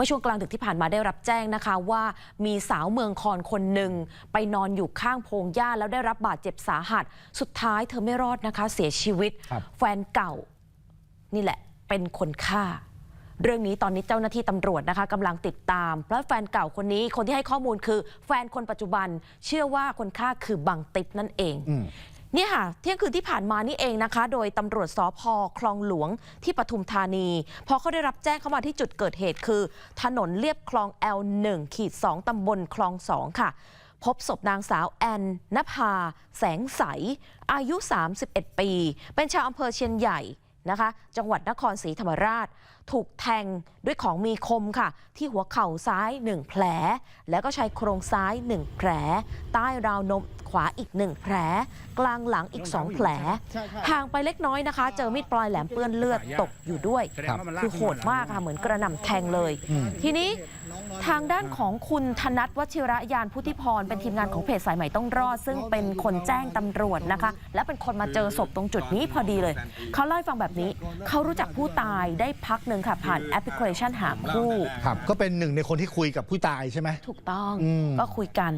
มื่อช่วงกลางดึกที่ผ่านมาได้รับแจ้งนะคะว่ามีสาวเมืองคอนคนหนึ่งไปนอนอยู่ข้างโพรงหญ้าแล้วได้รับบาดเจ็บสาหัส สุดท้ายเธอไม่รอดนะคะ เสียชีวิตครับแฟนเก่า นี่แหละ เป็นคนฆ่าเรื่องนี้ตอนนี้เจ้าหน้าที่ตำรวจนะคะกำลังติดตามและแฟนเก่าคนนี้คนที่ให้ข้อมูลคือ แฟนคนปัจจุบัน เชื่อว่าคนฆ่าคือบังติบนั่นเองอืมเนี่ค่ะ เที่ยงคืนที่ผ่านมานี่เองนะคะ โดยตำรวจสพคลองหลวงที่ปทุมธานี พอเขาได้รับแจ้งเข้ามาที่จุดเกิดเหตุคือ ถนนเลียบคลอง L1 ขีด2ตำบลคลอง 2 ค่ะ พบศพนางสาวแอนนภา แสงใส อายุ 31 ปี เป็นชาวอำเภอเชียนใหญ่นะคะ จังหวัดนครศรีธรรมราช ถูกแทงด้วยของมีคมค่ะ ที่หัวเข่าซ้าย 1 แผล แล้วก็ชายโครงซ้าย 1 แผล ใต้ราวนม ขวาอีก 1 แผล กลางหลังอีก 2 แผลห่างไปเล็กน้อยนะคะ เจอมีดปลายแหลมเปื้อนเลือดตกอยู่ด้วยครับคือโหดมากค่ะเหมือนกระหน่ำแทงเลย ทีนี้ทางด้านของคุณธนัทวชิระยานพุทธิพร เป็นทีมงานของเพจสายใหม่ต้องรอด ซึ่งเป็นคนแจ้งตำรวจนะคะ และเป็นคนมาเจอศพตรงจุดนี้พอดีเลย เขาเล่าให้ฟังแบบนี้เขารู้จักผู้ตายได้พักหนึ่งค่ะ ผ่านแอปพลิเคชันหาคู่ครับก็เป็นหนึ่งในคนที่คุยกับผู้ตายใช่ไหมถูกต้องอืมก็คุยกัน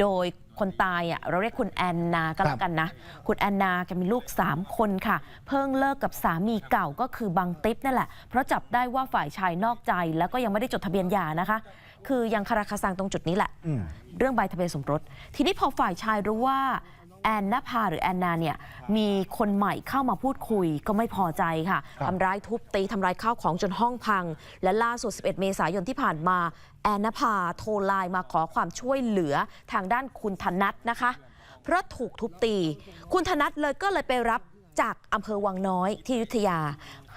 โดย คนตายอะเราเรียกคุณแอนนาก็แล้วกันนะ คุณแอนนาแกมีลูก 3 คนค่ะ เพิ่งเลิกกับสามีเก่าก็คือบังติ๊บนั่นแหละ เพราะจับได้ว่าฝ่ายชายนอกใจแล้วก็ยังไม่ได้จดทะเบียนหย่านะคะ คือยังคาราคาซังตรงจุดนี้แหละอืมเรื่องใบทะเบียนสมรส ทีนี้พอฝ่ายชายรู้ว่าแอนนภาหรือแอนนาเนี่ยมีคนใหม่เข้ามาพูดคุยก็ไม่พอใจค่ะครับทำร้ายทุบตีทำร้ายข้าวของจนห้องพัง และล่าสุด 11 เมษายนที่ผ่านมา แอนนภาโทรไลน์มาขอความช่วยเหลือทางด้านคุณธนัทนะคะ เพราะถูกทุบตี คุณธนัทเลยก็เลยไปรับ จากอำเภอวังน้อยที่อยุธยา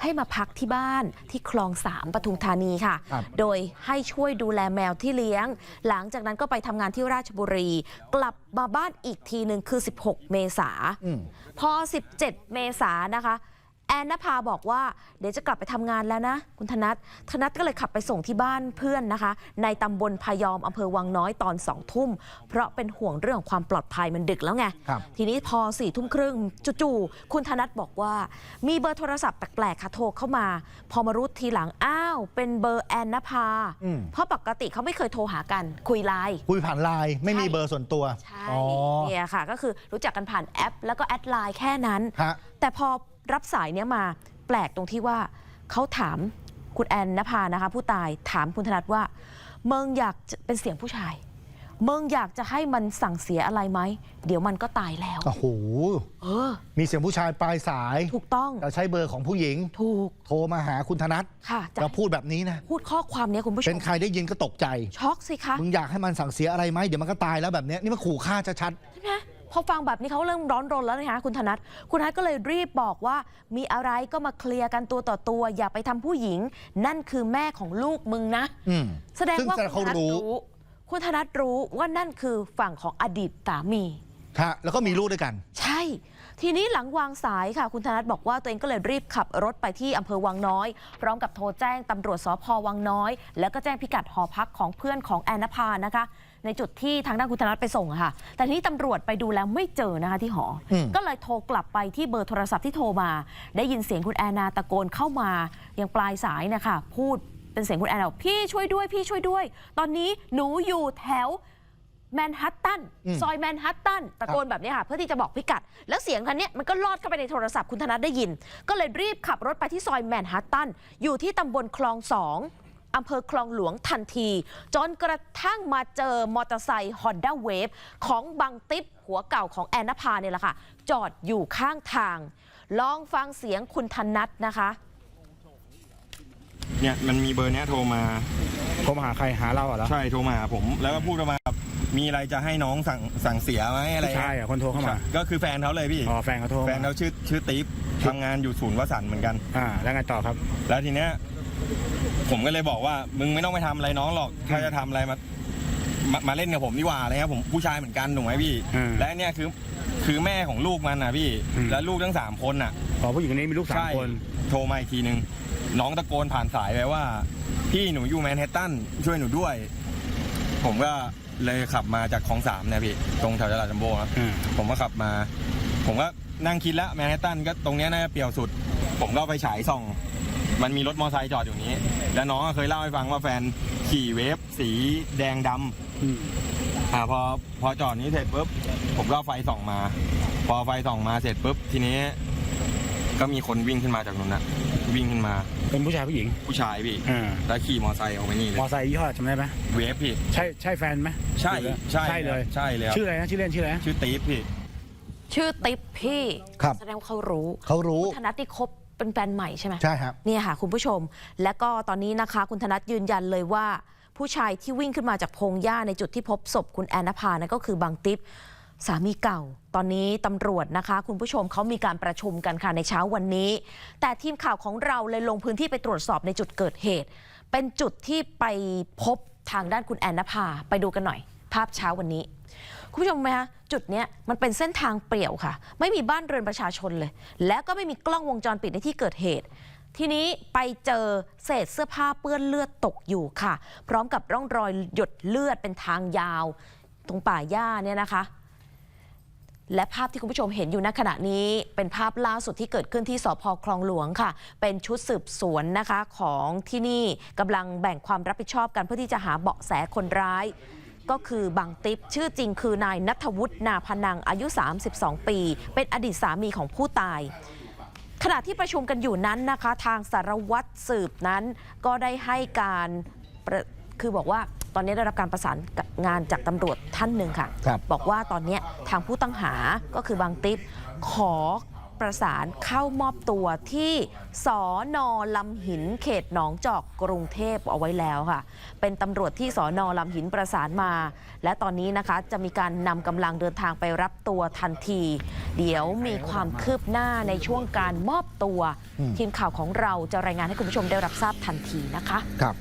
ให้มาพักที่บ้านที่คลองสามปทุมธานีค่ะครับโดยให้ช่วยดูแลแมวที่เลี้ยง หลังจากนั้นก็ไปทำงานที่ราชบุรี กลับมาบ้านอีกทีหนึ่งคือ 16 เมษาอืมพอ 17 เมษายนนะคะ แอนนภาบอกว่าเดี๋ยวจะกลับไปทำงานแล้วนะ คุณธนัทธนัทก็เลยขับไปส่งที่บ้านเพื่อนนะคะ ในตำบลพยอมอำเภอวังน้อยตอนสองทุ่ม เพราะเป็นห่วงเรื่องของความปลอดภัยมันดึกแล้วไง ครับ ทีนี้พอสี่ทุ่มครึ่งจู่ๆคุณธนัทบอกว่า มีเบอร์โทรศัพท์แปลกๆค่ะโทรเข้ามา พอมารู้ทีหลังอ้าว เป็นเบอร์แอนนภา อืม เพราะปกติเขาไม่เคยโทรหากันคุยไลน์ คุยผ่านไลน์ไม่มีใช่ เบอร์ส่วนตัวใช่อ๋อเนี่ยค่ะ ก็คือรู้จักกันผ่านแอป แล้วก็แอดไลน์แค่นั้น ฮะ แต่พอ รับสายเนี้ยมาแปลกตรงที่ว่าเขาถามคุณแอนนภานะคะ ผู้ตายถามคุณธนัทว่าเมึงอยากจะเป็นเสียงผู้ชายเมึงอยากจะให้มันสั่งเสียอะไรไหม เดี๋ยวมันก็ตายแล้ว โอ้โหเออ มีเสียงผู้ชายปลายสายถูกต้องแต่ใช้เบอร์ของผู้หญิง ถูก โทรมาหาคุณธนัทค่ะจะแล้วพูดแบบนี้นะ พูดข้อความเนี้ยคุณผู้ชเป็นมใครได้ยินก็ตกใจ ช็อกสิคะ มึงอยากให้มันสั่งเสียอะไรไหม เดี๋ยวมันก็ตายแล้วแบบเนี้ยนี่มันขู่ฆ่าชัดใช่ไหม พอฟังแบบนี้เขาเริ่มร้อนรนแล้วนะคะคุณธนัทคุณธนัทก็เลยรีบบอกว่า มีอะไรก็มาเคลียร์กันตัวต่อตัว อย่าไปทำผู้หญิง นั่นคือแม่ของลูกมึงนะๆอืมแสดงซึ่งว่าแสดงคุเขาณธนัทรู้รู้ คุณธนัทรู้ว่านั่นคือฝั่งของอดีตสามีฮะแล้วก็มีลูกด้วยกัน ใช่ ทีนี้หลังวางสายค่ะ คุณธนัทบอกว่าตัวเองก็เลยรีบขับรถไปที่อำเภอวังน้อย พร้อมกับโทรแจ้งตำรวจสพวังน้อย แล้วก็แจ้งพิกัดหอพักของเพื่อนของแอนนภานะคะ ในจุดที่ทางด้านคุณธนัทไปส่งอะค่ะ แต่ทีนี้ตำรวจไปดูแล้วไม่เจอนะคะที่หออมก็เลยโทรกลับไปที่เบอร์โทรศัพท์ที่โทรมา ได้ยินเสียงคุณแอนนาตะโกนเข้ามายังปลายสายนะคะพูดเป็นเสียงคุณแอนนาบอกพี่ช่วยด้วยพี่ช่วยด้วย ตอนนี้หนูอยู่แถวแมนฮัตตันอืม ซอยแมนฮัตตันตะโกนแบบนี้ค่ะ เพื่อที่จะบอกพิกัด แล้วเสียงคันเนี้ยมันก็ลอดเข้าไปในโทรศัพท์คุณธนัทได้ยิน ก็เลยรีบขับรถไปที่ซอยแมนฮัตตันอยู่ที่ตำบลคลองสอง อำเภอคลองหลวงทันที จนกระทั่งมาเจอมอเตอร์ไซค์ฮอนด้าเวฟของบังติ๊บหัวเก่าของแอนนภาเนี่ยแหละค่ะ จอดอยู่ข้างทาง ลองฟังเสียงคุณธนัทนะคะเนี่ยมันมีเบอร์เนี้ยโทรมาโทรมาหาใครหาเราเหรอใช่โทรมาหาผม แล้วก็พูดประมาณแบบมีอะไรจะให้น้องสั่งสั่งเสียไหมอะไรผู้ชายเหรอคนโทรเข้ามาก็คือแฟนเขาเลยพี่ อ๋อแฟนเขาโทรแฟนเขาชื่อชื่อติ๊บทำงานอยู่ศูนย์วสันต์เหมือนกัน อ่าแล้วไงต่อครับ แล้วทีเนี้ย ผมก็เลยบอกว่ามึงไม่ต้องไปทำอะไรน้องหรอกถ้าจะทำอะไรมามามาเล่นกับผมดีกว่าอะไรครับผมผู้ชายเหมือนกันถูกไหมพี่อืมและเนี่ยคือคือแม่ของลูกมันนะพี่ อืม แล้วลูกทั้งสามคนน่ะ อ๋อผู้หญิงคนนี้มีลูกสามใช่คน โทรมาอีกทีนึง น้องตะโกนผ่านสายไปว่า พี่หนูอยู่แมนฮัตตันช่วยหนูด้วย ผมก็เลยขับมาจากคลองสามเนี่ยพี่ ตรงแถวตลาดจัมโบ้นะอืม ผมก็ขับมา ผมก็นั่งคิดแล้วแมนฮัตตันก็ตรงเนี้ยน่าจะเปรียวสุด ผมก็เอาไปฉายส่อง มันมีรถมอเตอร์ไซค์จอดอยู่นี้ แล้วน้องก็เคยเล่าให้ฟังว่าแฟนขี่เวฟสีแดงดำอืมอ่าพอพอจอดนี้เสร็จปุ๊บผมก็เอาไฟส่องมา พอไฟส่องมาเสร็จปุ๊บทีนี้ ก็มีคนวิ่งขึ้นมาจากนู้นนะวิ่งขึ้นมาเป็นผู้ชายผู้หญิงผู้ชายพี่อ่าแล้วขี่มอเตอร์ไซค์ออกไปนี่เลมอยไซค์ยี่ห้อจำได้ไหมเวฟพี่ ใช่ใช่แฟนไหมใช่ใช่ใช่เลย ใช่เลยครับชื่ออะไรนะชื่อเล่นชื่ออะไรนะ ชื่อตีฟพี่ ชื่อติ๊บพี่ ครับ แสดงว่าเขารู้เขารู้คุณธนัทนี่คบ เป็นแฟนใหม่ใช่ไหมใช่ครับเนี่ยค่ะคุณผู้ชม และก็ตอนนี้นะคะคุณธนัทยืนยันเลยว่า ผู้ชายที่วิ่งขึ้นมาจากพงหญ้าในจุดที่พบศพคุณแอนนภานั่นก็คือบางติ๊บสามีเก่า ตอนนี้ตำรวจนะคะ คุณผู้ชมเขามีการประชุมกันค่ะในเช้าวันนี้ แต่ทีมข่าวของเราเลยลงพื้นที่ไปตรวจสอบในจุดเกิดเหตุ เป็นจุดที่ไปพบทางด้านคุณแอนนภาไปดูกันหน่อย ภาพเช้าวันนี้ คุณผู้ชมไหมคะจุดนี้มันเป็นเส้นทางเปลี่ยวค่ะ ไม่มีบ้านเรือนประชาชนเลย แล้วก็ไม่มีกล้องวงจรปิดในที่เกิดเหตุ ทีนี้ไปเจอเศษเสื้อผ้าเปื้อนเลือดตกอยู่ค่ะ พร้อมกับร่องรอยหยดเลือดเป็นทางยาว ตรงป่าหญ้าเนี่ยนะคะและภาพที่คุณผู้ชมเห็นอยู่ณขณะนี้ เป็นภาพล่าสุดที่เกิดขึ้นที่สพคลองหลวงค่ะ เป็นชุดสืบสวนนะคะของที่นี่กำลังแบ่งความรับผิดชอบกันเพื่อที่จะหาเบาะแสคนร้าย ก็คือบางติ๊บชื่อจริงคือนายนัทวุฒินาพนังอายุ 32 ปี เป็นอดีตสามีของผู้ตาย ขณะที่ประชุมกันอยู่นั้นนะคะ ทางสารวัตรสืบนั้นก็ได้ให้การประคือบอกว่าตอนนี้ได้รับการประสานงานจากตำรวจท่านหนึ่งค่ะครับบอกว่าตอนนี้ทางผู้ต้องหาก็คือบางติ๊บขอ ประสานเข้ามอบตัวที่สอนอลำหินเขตหนองจอกกรุงเทพเอาไว้แล้วค่ะ เป็นตำรวจที่สอนอลำหินประสานมา และตอนนี้นะคะจะมีการนำกำลังเดินทางไปรับตัวทันที เดี๋ยวมีความคืบหน้าในช่วงการมอบตัวอืมทีมข่าวของเราจะรายงานให้คุณผู้ชมได้รับทราบทันทีนะคะ ครับ